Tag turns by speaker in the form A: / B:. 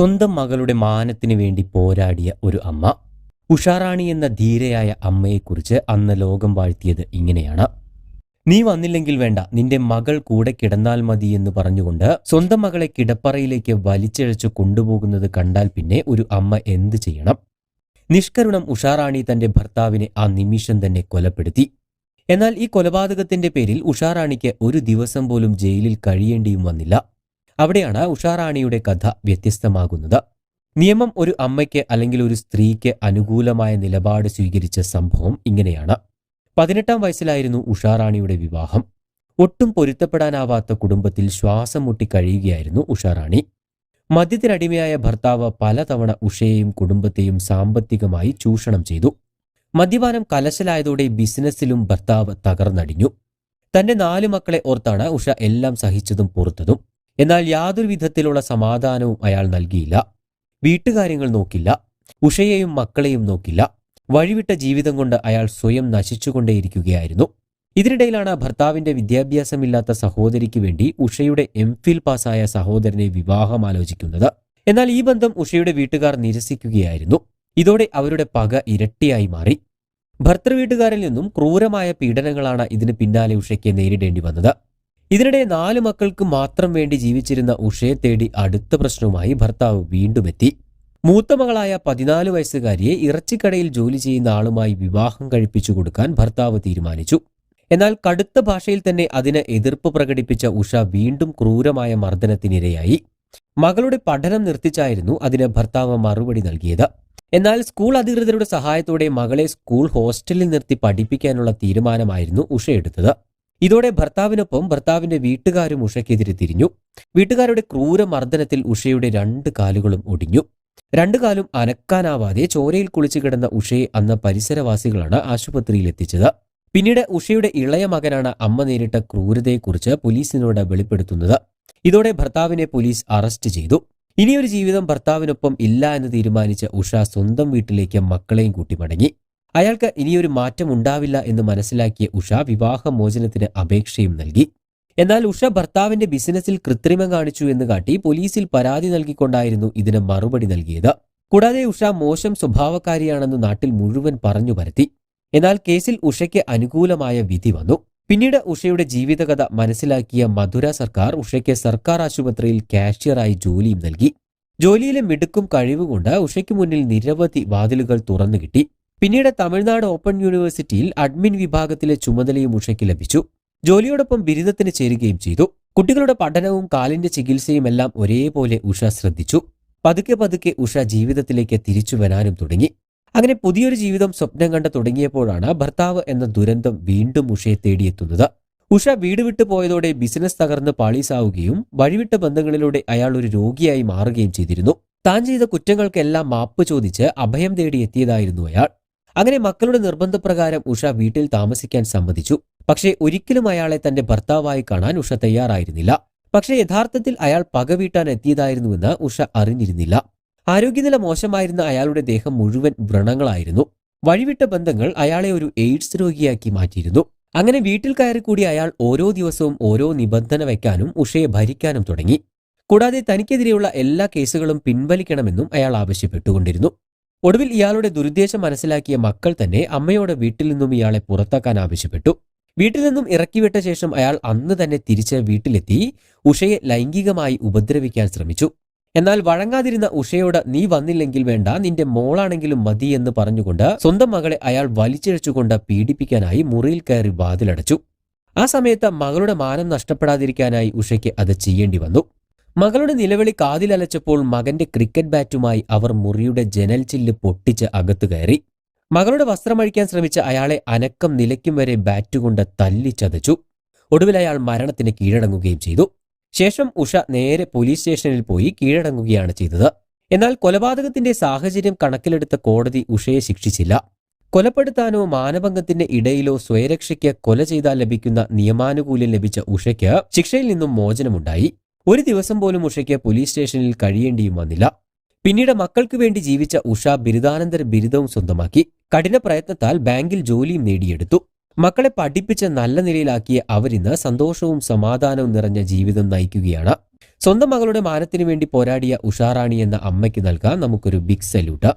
A: സ്വന്തം മകളുടെ മാനത്തിനു വേണ്ടി പോരാടിയ ഒരു അമ്മ. ഉഷാറാണി എന്ന ധീരയായ അമ്മയെക്കുറിച്ച് അന്ന് ലോകം വാഴ്ത്തിയത് ഇങ്ങനെയാണ്. നീ വന്നില്ലെങ്കിൽ വേണ്ട നിന്റെ മകൾ കൂടെ കിടന്നാൽ മതി എന്ന് പറഞ്ഞുകൊണ്ട് സ്വന്തം മകളെ കിടപ്പറയിലേക്ക് വലിച്ചിഴച്ചു കൊണ്ടുപോകുന്നത് കണ്ടാൽ പിന്നെ ഒരു അമ്മ എന്തു ചെയ്യണം? നിഷ്കരുണം ഉഷാറാണി തന്റെ ഭർത്താവിനെ ആ നിമിഷം തന്നെ കൊലപ്പെടുത്തി. എന്നാൽ ഈ കൊലപാതകത്തിന്റെ പേരിൽ ഉഷാറാണിക്ക് ഒരു ദിവസം പോലും ജയിലിൽ കഴിയേണ്ടിയും വന്നില്ല. അവിടെയാണ് ഉഷാറാണിയുടെ കഥ വ്യത്യസ്തമാകുന്നത്. നിയമം ഒരു അമ്മയ്ക്ക് അല്ലെങ്കിൽ ഒരു സ്ത്രീക്ക് അനുകൂലമായ നിലപാട് സ്വീകരിച്ച സംഭവം ഇങ്ങനെയാണ്. പതിനെട്ടാം വയസ്സിലായിരുന്നു ഉഷാറാണിയുടെ വിവാഹം. ഒട്ടും പൊരുത്തപ്പെടാനാവാത്ത കുടുംബത്തിൽ ശ്വാസം മുട്ടി കഴിയുകയായിരുന്നു ഉഷാറാണി. മദ്യത്തിനടിമയായ ഭർത്താവ് പലതവണ ഉഷയെയും കുടുംബത്തെയും സാമ്പത്തികമായി ചൂഷണം ചെയ്തു. മദ്യപാനം കലശലായതോടെ ബിസിനസ്സിലും ഭർത്താവ് തകർന്നടിഞ്ഞു. തന്റെ നാലു മക്കളെ ഓർത്താണ് ഉഷ എല്ലാം സഹിച്ചതും പുറത്തതും. എന്നാൽ യാതൊരു വിധത്തിലുള്ള സമാധാനവും അയാൾ നൽകിയില്ല. വീട്ടുകാര്യങ്ങൾ നോക്കില്ല. ഉഷയെയും മക്കളെയും നോക്കില്ല. വഴിവിട്ട ജീവിതം കൊണ്ട് അയാൾ സ്വയം നശിച്ചുകൊണ്ടേയിരിക്കുകയായിരുന്നു. ഇതിനിടയിലാണ് ഭർത്താവിന്റെ വിദ്യാഭ്യാസമില്ലാത്ത സഹോദരിക്ക് വേണ്ടി ഉഷയുടെ എം ഫിൽ പാസ്സായ സഹോദരനെ വിവാഹം ആലോചിക്കുന്നത്. എന്നാൽ ഈ ബന്ധം ഉഷയുടെ വീട്ടുകാർ നിരസിക്കുകയായിരുന്നു. ഇതോടെ അവരുടെ പക ഇരട്ടിയായി മാറി. ഭർത്തൃവീട്ടുകാരിൽ നിന്നും ക്രൂരമായ പീഡനങ്ങളാണ് ഇതിന് പിന്നാലെ ഉഷയ്ക്ക് നേരിടേണ്ടി വന്നത്. ഇതിനിടെ നാല് മക്കൾക്ക് മാത്രം വേണ്ടി ജീവിച്ചിരുന്ന ഉഷയെ തേടി അടുത്ത പ്രശ്നവുമായി ഭർത്താവ് വീണ്ടും എത്തി. മൂത്ത മകളായ പതിനാല് വയസ്സുകാരിയെ ഇറച്ചിക്കടയിൽ ജോലി ചെയ്യുന്ന ആളുമായി വിവാഹം കഴിപ്പിച്ചു കൊടുക്കാൻ ഭർത്താവ് തീരുമാനിച്ചു. എന്നാൽ കടുത്ത ഭാഷയിൽ തന്നെ അതിന് എതിർപ്പ് പ്രകടിപ്പിച്ച ഉഷ വീണ്ടും ക്രൂരമായ മർദ്ദനത്തിനിരയായി. മകളുടെ പഠനം നിർത്തിച്ചായിരുന്നു അതിന് ഭർത്താവ് മറുപടി നൽകിയത്. എന്നാൽ സ്കൂൾ അധികൃതരുടെ സഹായത്തോടെ മകളെ സ്കൂൾ ഹോസ്റ്റലിൽ നിർത്തി പഠിപ്പിക്കാനുള്ള തീരുമാനമായിരുന്നു ഉഷ എടുത്തത്. ഇതോടെ ഭർത്താവിനൊപ്പം ഭർത്താവിന്റെ വീട്ടുകാരും ഉഷയ്ക്കെതിരെ തിരിഞ്ഞു. വീട്ടുകാരുടെ ക്രൂര മർദ്ദനത്തിൽ ഉഷയുടെ രണ്ട് കാലുകളും ഒടിഞ്ഞു. രണ്ടു കാലും അനക്കാനാവാതെ ചോരയിൽ കുളിച്ചു കിടന്ന ഉഷയെ അന്ന് പരിസരവാസികളാണ് ആശുപത്രിയിൽ എത്തിച്ചത്. പിന്നീട് ഉഷയുടെ ഇളയ മകനാണ് അമ്മ നേരിട്ട ക്രൂരതയെക്കുറിച്ച് പോലീസിനോട് വെളിപ്പെടുത്തുന്നത്. ഇതോടെ ഭർത്താവിനെ പോലീസ് അറസ്റ്റ് ചെയ്തു. ഇനിയൊരു ജീവിതം ഭർത്താവിനൊപ്പം ഇല്ല എന്ന് തീരുമാനിച്ച ഉഷ സ്വന്തം വീട്ടിലേക്ക് മക്കളെയും കൂട്ടി മടങ്ങി അയാൾക്ക് ഇനിയൊരു മാറ്റം ഉണ്ടാവില്ല എന്ന് മനസ്സിലാക്കിയ ഉഷ വിവാഹമോചനത്തിന് അപേക്ഷയും നൽകി. എന്നാൽ ഉഷ ഭർത്താവിന്റെ ബിസിനസ്സിൽ കൃത്രിമം കാണിച്ചു എന്ന് കാട്ടി പോലീസിൽ പരാതി നൽകിക്കൊണ്ടായിരുന്നു ഇതിന് മറുപടി നൽകിയത്. കൂടാതെ ഉഷ മോശം സ്വഭാവക്കാരിയാണെന്ന് നാട്ടിൽ മുഴുവൻ പറഞ്ഞു പരത്തി. എന്നാൽ കേസിൽ ഉഷയ്ക്ക് അനുകൂലമായ വിധി വന്നു. പിന്നീട് ഉഷയുടെ ജീവിതകഥ മനസ്സിലാക്കിയ മധുര സർക്കാർ ഉഷയ്ക്ക് സർക്കാർ ആശുപത്രിയിൽ കാഷ്യറായി ജോലിയും നൽകി. ജോലിയിലെ മിടുക്കും കഴിവുകൊണ്ട് ഉഷയ്ക്ക് മുന്നിൽ നിരവധി വാതിലുകൾ തുറന്നു കിട്ടി. പിന്നീട് തമിഴ്നാട് ഓപ്പൺ യൂണിവേഴ്സിറ്റിയിൽ അഡ്മിൻ വിഭാഗത്തിലെ ചുമതലയും ഉഷയ്ക്ക് ലഭിച്ചു. ജോലിയോടൊപ്പം ബിരുദത്തിന് ചേരുകയും ചെയ്തു. കുട്ടികളുടെ പഠനവും കാലിന്റെ ചികിത്സയും എല്ലാം ഒരേപോലെ ഉഷ ശ്രദ്ധിച്ചു. പതുക്കെ പതുക്കെ ഉഷ ജീവിതത്തിലേക്ക് തിരിച്ചു വരാനും തുടങ്ങി. അങ്ങനെ പുതിയൊരു ജീവിതം സ്വപ്നം കണ്ട് തുടങ്ങിയപ്പോഴാണ് ഭർത്താവ് എന്ന ദുരന്തം വീണ്ടും ഉഷയെ തേടിയെത്തുന്നത്. ഉഷ വീട് വിട്ടു പോയതോടെ ബിസിനസ് തകർന്ന് പാളീസാവുകയും വഴിവിട്ട ബന്ധങ്ങളിലൂടെ അയാൾ ഒരു രോഗിയായി മാറുകയും ചെയ്തിരുന്നു. താൻ ചെയ്ത കുറ്റങ്ങൾക്കെല്ലാം മാപ്പ് ചോദിച്ച് അഭയം തേടി എത്തിയതായിരുന്നു അയാൾ. അങ്ങനെ മക്കളുടെ നിർബന്ധപ്രകാരം ഉഷ വീട്ടിൽ താമസിക്കാൻ സമ്മതിച്ചു. പക്ഷേ ഒരിക്കലും അയാളെ തന്റെ ഭർത്താവായി കാണാൻ ഉഷ തയ്യാറായിരുന്നില്ല. പക്ഷേ യഥാർത്ഥത്തിൽ അയാൾ പകവീട്ടാൻ എത്തിയതായിരുന്നുവെന്ന് ഉഷ അറിഞ്ഞിരുന്നില്ല. ആരോഗ്യനില മോശമായിരുന്ന അയാളുടെ ദേഹം മുഴുവൻ വ്രണങ്ങളായിരുന്നു. വഴിവിട്ട ബന്ധങ്ങൾ അയാളെ ഒരു എയ്ഡ്സ് രോഗിയാക്കി മാറ്റിയിരുന്നു. അങ്ങനെ വീട്ടിൽ കയറിക്കൂടി അയാൾ ഓരോ ദിവസവും ഓരോ നിബന്ധന വയ്ക്കാനും ഉഷയെ ഭരിക്കാനും തുടങ്ങി. കൂടാതെ തനിക്കെതിരെയുള്ള എല്ലാ കേസുകളും പിൻവലിക്കണമെന്നും അയാൾ ആവശ്യപ്പെട്ടുകൊണ്ടിരുന്നു. ഒടുവിൽ ഇയാളുടെ ദുരുദ്ദേശം മനസ്സിലാക്കിയ മക്കൾ തന്നെ അമ്മയോട് വീട്ടിൽ നിന്നും ഇയാളെ പുറത്താക്കാൻ ആവശ്യപ്പെട്ടു. വീട്ടിൽ നിന്നും ഇറക്കിവിട്ട ശേഷം അയാൾ അന്ന് തന്നെ തിരിച്ച് വീട്ടിലെത്തി ഉഷയെ ലൈംഗികമായി ഉപദ്രവിക്കാൻ ശ്രമിച്ചു. എന്നാൽ വഴങ്ങാതിരുന്ന ഉഷയോട് നീ വന്നില്ലെങ്കിൽ വേണ്ട നിന്റെ മോളാണെങ്കിലും മതി എന്ന് പറഞ്ഞുകൊണ്ട് സ്വന്തം മകളെ അയാൾ വലിച്ചിഴച്ചുകൊണ്ട് പീഡിപ്പിക്കാനായി മുറിയിൽ കയറി വാതിലടച്ചു. ആ സമയത്ത് മകളുടെ മാനം നഷ്ടപ്പെടാതിരിക്കാനായി ഉഷയ്ക്ക് അത് ചെയ്യേണ്ടി വന്നു. മകളുടെ നിലവിളി കാതിലലച്ചപ്പോൾ മകന്റെ ക്രിക്കറ്റ് ബാറ്റുമായി അവർ മുറിയുടെ ജനൽ ചില്ല് പൊട്ടിച്ച് അകത്തു കയറി. മകളുടെ വസ്ത്രമഴിക്കാൻ ശ്രമിച്ച അയാളെ അനക്കം നിലയ്ക്കും വരെ ബാറ്റുകൊണ്ട് തല്ലിച്ചതച്ചു ഒടുവിൽ അയാൾ മരണത്തിന് കീഴടങ്ങുകയും ചെയ്തു. ശേഷം ഉഷ നേരെ പോലീസ് സ്റ്റേഷനിൽ പോയി കീഴടങ്ങുകയാണ് ചെയ്തത്. എന്നാൽ കൊലപാതകത്തിന്റെ സാഹചര്യം കണക്കിലെടുത്ത കോടതി ഉഷയെ ശിക്ഷിച്ചില്ല. കൊലപ്പെടുത്താനോ മാനഭംഗത്തിന്റെ ഇടയിലോ സ്വയരക്ഷയ്ക്ക് കൊല ചെയ്താൽ ലഭിക്കുന്ന നിയമാനുകൂല്യം ലഭിച്ച ഉഷയ്ക്ക് ശിക്ഷയിൽ നിന്നും മോചനമുണ്ടായി. ഒരു ദിവസം പോലും ഉഷയ്ക്ക് പോലീസ് സ്റ്റേഷനിൽ കഴിയേണ്ടിയും വന്നില്ല. പിന്നീട് മക്കൾക്ക് വേണ്ടി ജീവിച്ച ഉഷ ബിരുദാനന്തര ബിരുദവും സ്വന്തമാക്കി. കഠിന പ്രയത്നത്താൽ ബാങ്കിൽ ജോലിയും നേടിയെടുത്തു. മക്കളെ പഠിപ്പിച്ച് നല്ല നിലയിലാക്കിയ അവരിന്ന് സന്തോഷവും സമാധാനവും നിറഞ്ഞ ജീവിതം നയിക്കുകയാണ്. സ്വന്തം മകളുടെ മാനത്തിനു വേണ്ടി പോരാടിയ ഉഷാറാണി എന്ന അമ്മയ്ക്ക് നൽകാം നമുക്കൊരു ബിഗ് സല്യൂട്ട്